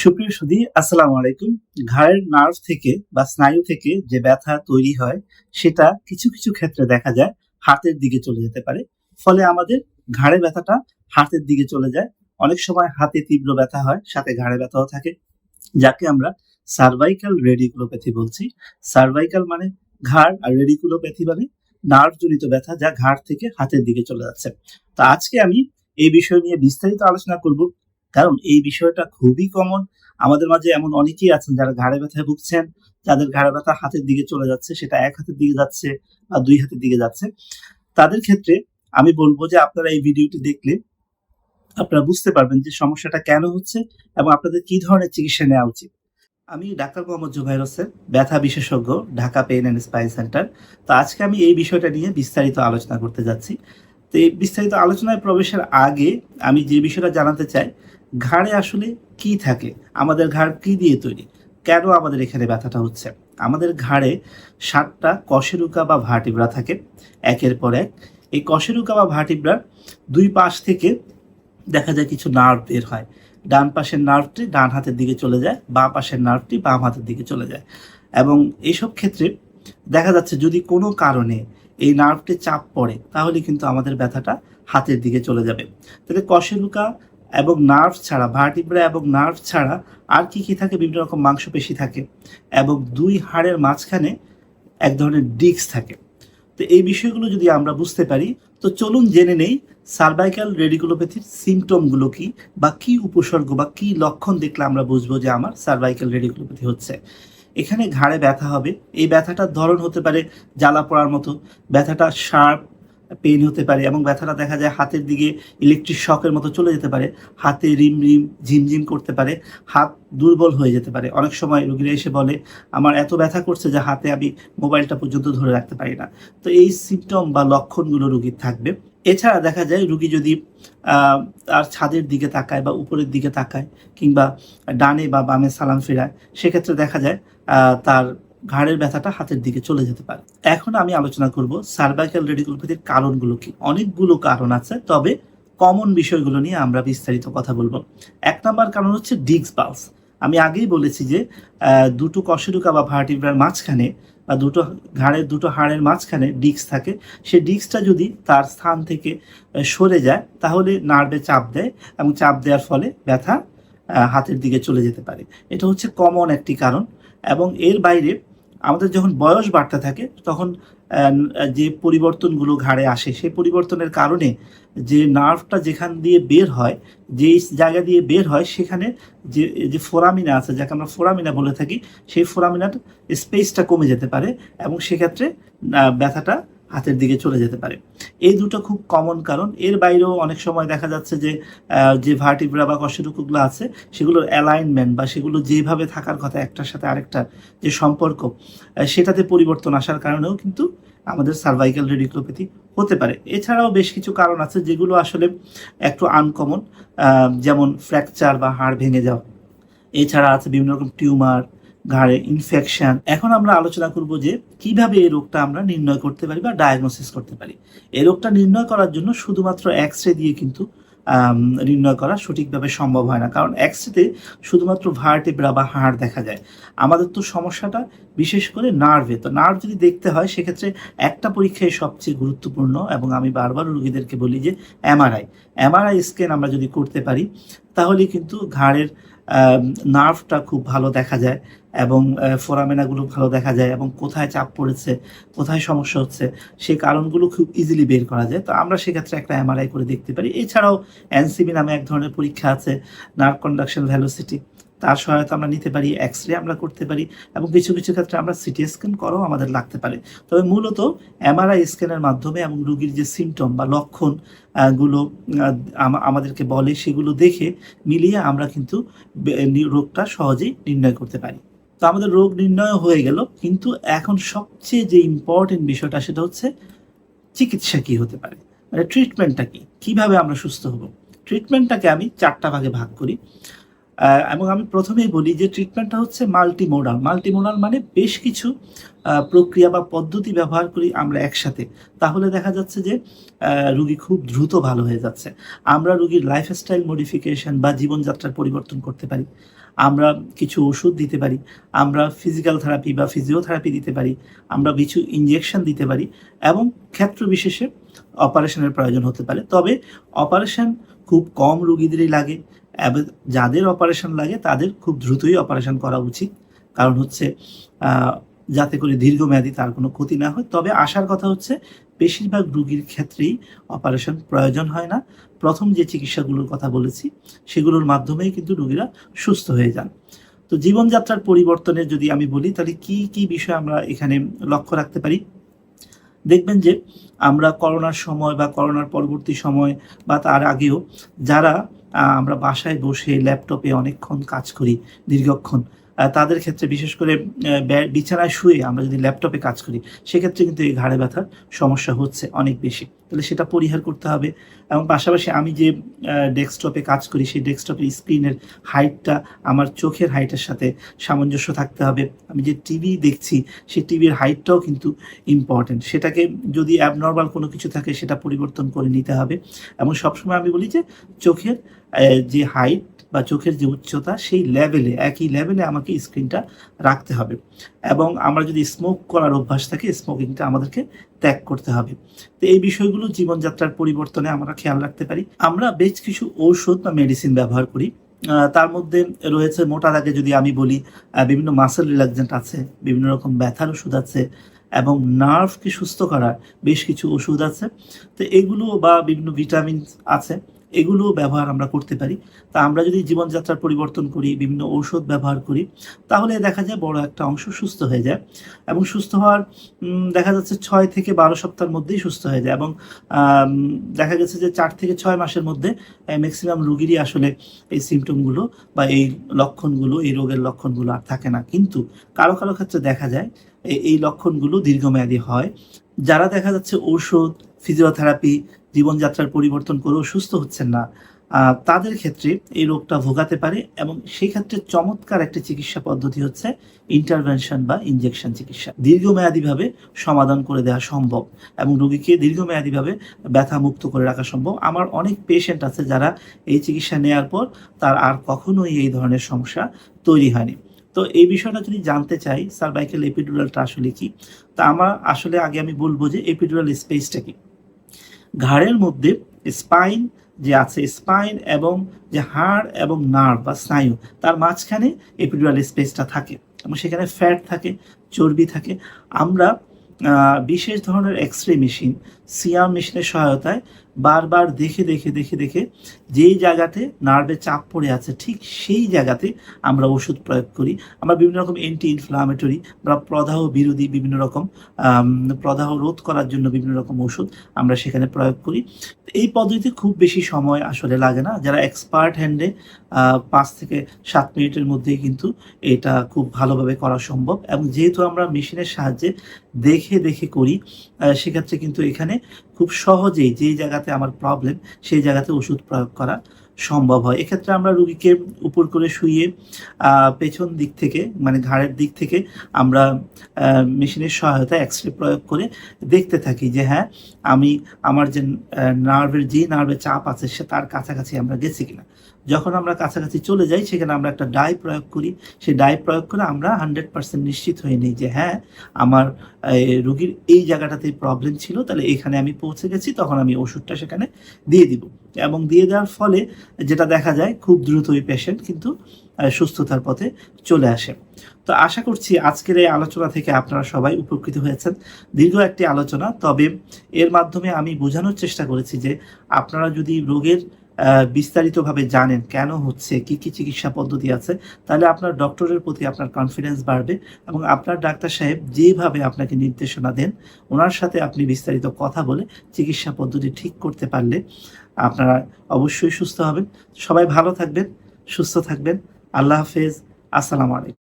সুপ্রিয় সুদী আসসালামু আলাইকুম। ঘাড়ের নার্ভ থেকে বা স্নায়ু থেকে যে ব্যথা তৈরি হয়, সেটা কিছু কিছু ক্ষেত্রে দেখা যায় হাতের দিকে চলে যেতে পারে। ফলে আমাদের ঘাড়ে ব্যথাটা হাতের দিকে চলে যায়। অনেক সময় হাতে তীব্র ব্যথা হয়, সাথে ঘাড়ে ব্যথাও থাকে। যাকে আমরা সার্ভাইকাল রেডিকুলোপ্যাথি বলছি। সার্ভাইকাল মানে ঘাড় আর রেডিকুলোপ্যাথি মানে নার্ভ জনিত ব্যথা যা ঘাড় থেকে হাতের দিকে চলে যাচ্ছে। তো আজকে আমি এই বিষয় নিয়ে বিস্তারিত আলোচনা করব কারণ এই বিষয়টা খুবই কমন আমাদের মাঝে এমন অনেকেই আছেন যারা ঘাড়ে ব্যথায় ভুগছেন, যাদের ঘাড়ে ব্যথা হাতের দিকে চলে যাচ্ছে, সেটা এক হাতের দিকে যাচ্ছে বা দুই হাতের দিকে যাচ্ছে। তাদের ক্ষেত্রে আমি বলব যে আপনারা এই ভিডিওটি দেখলে আপনারা বুঝতে পারবেন যে সমস্যাটা কেন হচ্ছে এবং আপনাদের কি ধরনের চিকিৎসা নেওয়া উচিত। আমি ডাক্তার মোহাম্মদ জুবাইর হোসেন, ব্যথা বিশেষজ্ঞ, Dhaka pain and spine center. তো আজকে আমি এই বিষয়টা নিয়ে বিস্তারিত আলোচনা করতে যাচ্ছি। তো এই বিস্তারিত আলোচনায় প্রবেশের আগে আমি যে বিষয়টা জানাতে চাই ঘাড়ে আসলে কি থাকে? আমাদের ঘাড় কি দিয়ে তৈরি? কেন আমাদের এখানে ব্যথাটা হচ্ছে? আমাদের ঘাড়ে সাতটা কশেরুকা বা ভার্টিব্রা থাকে। একের পর এক এই কশেরুকা বা ভার্টিব্রার দুই পাশ থেকে দেখা যায় কিছু নার্ভ বের হয়। ডান পাশের নার্ভটি ডান হাতের দিকে চলে যায়, বাঁ পাশের নার্ভটি বাম হাতের দিকে চলে যায়। এবং এইসব ক্ষেত্রে দেখা যাচ্ছে যদি কোনো কারণে এই নার্ভটি চাপ পড়ে, তাহলে কিন্তু আমাদের ব্যথাটা হাতের দিকে চলে যাবে। তাহলে কশেরুকা এবং নার্ভ ছাড়া, ভার্টিব্রা এবং নার্ভ ছাড়া আর কি কি থাকে? বিভিন্ন রকম মাংসপেশি থাকে এবং দুই হাড়ের মাঝখানে এক ধরনের ডিস্ক থাকে। তো এই বিষয়গুলো যদি আমরা বুঝতে পারি, তো চলুন জেনে নেই সার্ভাইকাল রেডিকুলোপ্যাথির সিমটমগুলো কি বা কি উপসর্গ বা কি লক্ষণ দেখলে আমরা বুঝব যে আমার সার্ভাইকাল রেডিকুলোপ্যাথি হচ্ছে। এখানে ঘাড়ে ব্যথা হবে। এই ব্যথাটার ধরন হতে পারে জ্বালা পড়ার মতো। ব্যথাটা শার্প পেইন হতে পারে এবং ব্যথাটা দেখা যায় হাতের দিকে ইলেকট্রিক শকের মতো চলে যেতে পারে। হাতে রিম রিম ঝিমঝিম করতে পারে। হাত দুর্বল হয়ে যেতে পারে। অনেক সময় রোগীরা এসে বলে, আমার এত ব্যথা করছে যে হাতে আমি মোবাইলটা পর্যন্ত ধরে রাখতে পারি না। তো এই সিমটম বা লক্ষণগুলো রোগীর থাকবে। এছাড়া দেখা যায় রুগী যদি তার ছাদের দিকে তাকায় বা উপরের দিকে তাকায় কিংবা ডানে বা বামে সালাম ফেরায়, সেক্ষেত্রে দেখা যায় তার ঘাড়ের ব্যথাটা হাতের দিকে চলে যেতে পারে। এখন আমি আলোচনা করব সার্ভাইকাল রেডিকুলোপ্যাথির কারণগুলো কি? অনেকগুলো কারণ আছে, তবে কমন বিষয়গুলো নিয়ে আমরা বিস্তারিত কথা বলব। এক নম্বর কারণ হচ্ছে ডিক্স পালস। আমি আগেই বলেছি যে দুটো কশেরুকা বা ভার্টিব্রার মাঝখানে বা দুটো ঘাড়ের, দুটো হাড়ের মাঝখানে ডিস্ক থাকে। সেই ডিস্কটা যদি তার স্থান থেকে সরে যায়, তাহলে নার্ভে চাপ দেয় এবং চাপ দেওয়ার ফলে ব্যথা হাতের দিকে চলে যেতে পারে। এটা হচ্ছে কমন একটি কারণ এবং এর বাইরে আমাদের যখন বয়স বাড়তে থাকে, তখন যে পরিবর্তনগুলো ঘাড়ে আসে, সেই পরিবর্তনের কারণে যে নার্ভটা যেখান দিয়ে বের হয়, যেই জায়গা দিয়ে বের হয়, সেখানে যে যে ফোরামিনা আছে, যাকে আমরা ফোরামিনা বলে থাকি, সেই ফোরামিনার স্পেসটা কমে যেতে পারে এবং সেক্ষেত্রে ব্যথাটা হাতের দিকে চলে যেতে পারে। এই দুটো খুব কমন কারণ। এর বাইরেও অনেক সময় দেখা যাচ্ছে যে যে ভার্টিব্রা বা কশেরুকুগুলো আছে, সেগুলোর অ্যালাইনমেন্ট বা সেগুলো যেভাবে থাকার কথা একটার সাথে আরেকটার যে সম্পর্ক সেটাতে পরিবর্তন আসার কারণেও কিন্তু আমাদের সার্ভাইকাল রেডিকুলোপ্যাথি হতে পারে। এছাড়াও বেশ কিছু কারণ আছে যেগুলো আসলে একটু আনকমন যেমন ফ্র্যাকচার বা হাড় ভেঙে যাওয়া। এছাড়া আছে বিভিন্ন রকম টিউমার ঘাড়ে ইনফেকশন এখন আমরা আলোচনা করব যে কীভাবে এই রোগটা আমরা নির্ণয় করতে পারি বা ডায়াগনোসিস করতে পারি। এই রোগটা নির্ণয় করার জন্য শুধুমাত্র এক্স রে দিয়ে কিন্তু নির্ণয় করা সঠিকভাবে সম্ভব হয় না। কারণ এক্স রেতে শুধুমাত্র ভার্টেব্রা বা হাড় দেখা যায়। আমাদের তো সমস্যাটা বিশেষ করে নার্ভে তো নার্ভ যদি দেখতে হয়, সেক্ষেত্রে একটা পরীক্ষায় সবচেয়ে গুরুত্বপূর্ণ এবং আমি বারবার রোগীদেরকে বলি যে এমআরআই এমআরআই স্ক্যান আমরা যদি করতে পারি তাহলে কিন্তু ঘাড়ের নার্ভটা খুব ভালো দেখা যায় এবং ফোরামেনাগুলো ভালো দেখা যায় এবং কোথায় চাপ পড়েছে, কোথায় সমস্যা হচ্ছে, সেই কারণগুলো খুব ইজিলি বের করা যায়। তো আমরা সেক্ষেত্রে একটা এমআরআই করে দেখতে পারি। এছাড়াও এনসিবি নামে এক ধরনের পরীক্ষা আছে নার্ভ কন্ডাকশন ভ্যালোসিটি তার সহায়তা আমরা নিতে পারি এক্স রে আমরা করতে পারি এবং কিছু কিছু ক্ষেত্রে আমরা সিটি স্ক্যান করাও আমাদের লাগতে পারে। তবে মূলত এমআরআই স্ক্যানের মাধ্যমে এবং রোগীর যে সিমটম বা লক্ষণগুলো আমাদেরকে বলে সেগুলো দেখে মিলিয়ে আমরা কিন্তু রোগটা সহজেই নির্ণয় করতে পারি। তো আমাদের রোগ নির্ণয় হয়ে গেল, কিন্তু এখন সবচেয়ে যে ইম্পর্টেন্ট বিষয়টা সেটা হচ্ছে চিকিৎসা কি হতে পারে? মানে ট্রিটমেন্টটা কি? কীভাবে আমরা সুস্থ হব? ট্রিটমেন্টটাকে আমি চারটা ভাগে ভাগ করি। এবং আমি প্রথমেই বলি যে ট্রিটমেন্টটা হচ্ছে মাল্টিমোডাল মাল্টিমোডাল মানে বেশ কিছু প্রক্রিয়া বা পদ্ধতি ব্যবহার করি আমরা একসাথে। তাহলে দেখা যাচ্ছে যে রুগী খুব দ্রুত ভালো হয়ে যাচ্ছে। আমরা রুগীর লাইফস্টাইল মডিফিকেশন বা জীবনযাত্রার পরিবর্তন করতে পারি। আমরা কিছু ওষুধ দিতে পারি। আমরা ফিজিক্যাল থেরাপি বা ফিজিওথেরাপি দিতে পারি। আমরা কিছু ইনজেকশন দিতে পারি এবং ক্ষেত্র বিশেষে অপারেশনের প্রয়োজন হতে পারে। তবে অপারেশন খুব কম রুগীদেরই লাগে। যাদের অপারেশন লাগে তাদের খুব দ্রুতই অপারেশন করা উচিত। কারণ হচ্ছে যাতে করে দীর্ঘমেয়াদী তার কোনো ক্ষতি না হয়। তবে আসার কথা হচ্ছে, বেশিরভাগ রুগীর ক্ষেত্রেই অপারেশন প্রয়োজন হয় না। প্রথম যে চিকিৎসাগুলোর কথা বলেছি, সেগুলোর মাধ্যমেই কিন্তু রুগীরা সুস্থ হয়ে যান। তো জীবনযাত্রার পরিবর্তনের যদি আমি বলি, তাহলে কি কি বিষয় আমরা এখানে লক্ষ্য রাখতে পারি? দেখবেন যে আমরা করোনার সময় বা করোনার পরবর্তী সময় বা তার আগেও যারা আমরা বাসায় বসে ল্যাপটপে অনেকক্ষণ কাজ করি দীর্ঘক্ষণ তাদের ক্ষেত্রে বিশেষ করে বিছানায় শুয়ে আমরা যদি ল্যাপটপে কাজ করি, সেক্ষেত্রে কিন্তু এই ঘাড়ে ব্যথার সমস্যা হচ্ছে অনেক বেশি। তাহলে সেটা পরিহার করতে হবে এবং পাশাপাশি আমি যে ডেস্কটপে কাজ করি, সেই ডেস্কটপের স্ক্রিনের হাইটটা, আমার চোখের হাইটের সাথে সামঞ্জস্য থাকতে হবে। আমি যে টিভি দেখছি, সেই টিভির হাইটটাও কিন্তু ইম্পর্টেন্ট সেটাকে যদি অ্যাবনর্মাল কোনো কিছু থাকে, সেটা পরিবর্তন করে নিতে হবে। এবং সবসময় আমি বলি যে, চোখের যে হাইট বা চোখের যে উচ্চতা, সেই লেভেলে একই লেভেলে আমাকে স্ক্রিনটা রাখতে হবে। এবং আমরা যদি স্মোক করার অভ্যাস থাকে স্মোকিংটা আমাদেরকে ত্যাগ করতে হবে। তো এই বিষয়গুলো জীবনযাত্রার পরিবর্তনে আমরা খেয়াল রাখতে পারি। আমরা বেশ কিছু ঔষধ বা মেডিসিন ব্যবহার করি। তার মধ্যে রয়েছে মোটা দাগে যদি আমি বলি বিভিন্ন মাসেল রিল্যাক্সেন্ট আছে, বিভিন্ন রকম ব্যথার ওষুধ আছে, এবং নার্ভকে সুস্থ করার বেশ কিছু ওষুধ আছে। তো এগুলো বা বিভিন্ন ভিটামিন আছে। এগুলো ব্যবহার আমরা করতে পারি। তা আমরা যদি জীবনযাত্রার পরিবর্তন করি, বিভিন্ন ঔষধ ব্যবহার করি, তাহলে দেখা যায় বড় একটা অংশ সুস্থ হয়ে যায় এবং সুস্থ হওয়ার দেখা যাচ্ছে ছয় থেকে বারো সপ্তাহের মধ্যেই সুস্থ হয়ে যায় এবং দেখা গেছে যে চার থেকে ছয় মাসের মধ্যে ম্যাক্সিমাম রুগীরই আসলে এই সিমটমগুলো বা এই লক্ষণগুলো, এই রোগের লক্ষণগুলো আর থাকে না। কিন্তু কারও কারও ক্ষেত্রে দেখা যায় এই লক্ষণগুলো দীর্ঘমেয়াদী হয়। যারা দেখা যাচ্ছে ঔষধ ফিজিওথেরাপি জীবনযাত্রার পরিবর্তন করেও সুস্থ হচ্ছেন না। তাদের ক্ষেত্রে এই রোগটা ভোগাতে পারে এবং সেই ক্ষেত্রে চমৎকার একটি চিকিৎসা পদ্ধতি হচ্ছে ইন্টারভেনশন বা ইনজেকশন চিকিৎসা। দীর্ঘমেয়াদীভাবে সমাধান করে দেওয়া সম্ভব এবং রোগীকে দীর্ঘমেয়াদীভাবে ব্যথা মুক্ত করে রাখা সম্ভব। আমার অনেক পেশেন্ট আছে যারা এই চিকিৎসা নেওয়ার পর তার আর কখনোই এই ধরনের সমস্যা তৈরি হয়নি। তো এই বিষয়টা যদি জানতে চাই সার্ভাইকেল এপিডুরালটা আসলে কি? তা আমার আসলে আগে আমি বলব যে এপিডুরাল স্পেসটা কি? ঘাড়ের মধ্যে স্পাইন যে আছে, স্পাইন এবং যে হাড় এবং নার্ভ বা স্নায়ু, তার মাঝখানে এপিডুরাল স্পেসটা থাকে এবং সেখানে ফ্যাট থাকে, চর্বি থাকে। আমরা বিশেষ ধরনের এক্স রে মেশিন সিয়াম মেশিনের সহায়তায় বারবার দেখে দেখে দেখে দেখে যেই জায়গাতে নার্ভে চাপ পড়ে আছে, ঠিক সেই জায়গাতে আমরা ওষুধ প্রয়োগ করি। আমরা বিভিন্ন রকম অ্যান্টি ইনফ্লামেটরি বা প্রদাহ বিরোধী বিভিন্ন রকম প্রদাহ রোধ করার জন্য বিভিন্ন রকম ওষুধ আমরা সেখানে প্রয়োগ করি। এই পদ্ধতিতে খুব বেশি সময় আসলে লাগে না। যারা এক্সপার্ট হ্যান্ডে পাঁচ থেকে সাত মিনিটের মধ্যেই কিন্তু এটা খুব ভালোভাবে করা সম্ভব। এবং যেহেতু আমরা মেশিনের সাহায্যে দেখে দেখে করি সেক্ষেত্রে কিন্তু এখানে খুব সহজেই যেই জায়গাতে আমার প্রবলেম সেই জায়গাতে ওষুধ প্রয়োগ করা সম্ভব হয়। এক্ষেত্রে আমরা রুগীকে উপর করে শুয়ে পেছন দিক থেকে মানে ঘাড়ের দিক থেকে আমরা মেশিনের সহায়তায় এক্স রে প্রয়োগ করে দেখতে থাকি যে হ্যাঁ আমি আমার যে নার্ভের যে নার্ভের চাপ আছে, সে তার কাছাকাছি আমরা গেছি কিনা। যখন আমরা কাছাকাছি চলে যাই, সেখানে আমরা একটা ডাই প্রয়োগ করি। সেই ডাই প্রয়োগ করে আমরা হান্ড্রেড পার্সেন্ট নিশ্চিত হয়ে নিই যে হ্যাঁ আমার রুগীর এই জায়গাটাতে প্রবলেম ছিল, তাহলে এখানে আমি পৌঁছে গেছি, তখন আমি ওষুধটা সেখানে দিয়ে দিব। এবং দিয়ে দেওয়ার ফলে যেটা দেখা যায়, খুব দ্রুত ওই পেশেন্ট কিন্তু সুস্থতার পথে চলে আসে। তো আশা করছি আজকের এই আলোচনা থেকে আপনারা সবাই উপকৃত হয়েছেন। দীর্ঘ একটি আলোচনা, তবে এর মাধ্যমে আমি বোঝানোর চেষ্টা করেছি যে আপনারা যদি রোগের বিস্তারিতভাবে জানেন কেন হচ্ছে, কি কি চিকিৎসা পদ্ধতি আছে, তাহলে আপনার ডক্টরের প্রতি আপনার কনফিডেন্স বাড়বে এবং আপনার ডাক্তার সাহেব যেভাবে আপনাকে নির্দেশনা দেন, ওনার সাথে আপনি বিস্তারিত কথা বলে চিকিৎসা পদ্ধতি ঠিক করতে পারলে আপনারা অবশ্যই সুস্থ হবেন। সবাই ভালো থাকবেন, সুস্থ থাকবেন। আল্লাহ হাফেজ। আসসালামু আলাইকুম।